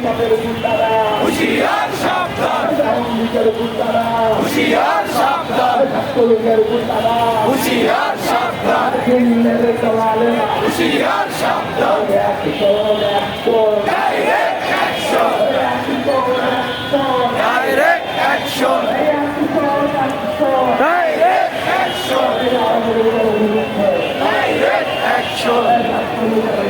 kitapları kurtlara Uşiyar şaptan Zahimlikleri kurtlara Uşiyar şaptan Kolunları kurtlara Uşiyar şaptan Gönülleri zavallı Uşiyar şaptan Reaktör, reaktör Direct action. Reaktör, reaktör Direct action. Reaktör, reaktör Direct action Direct action.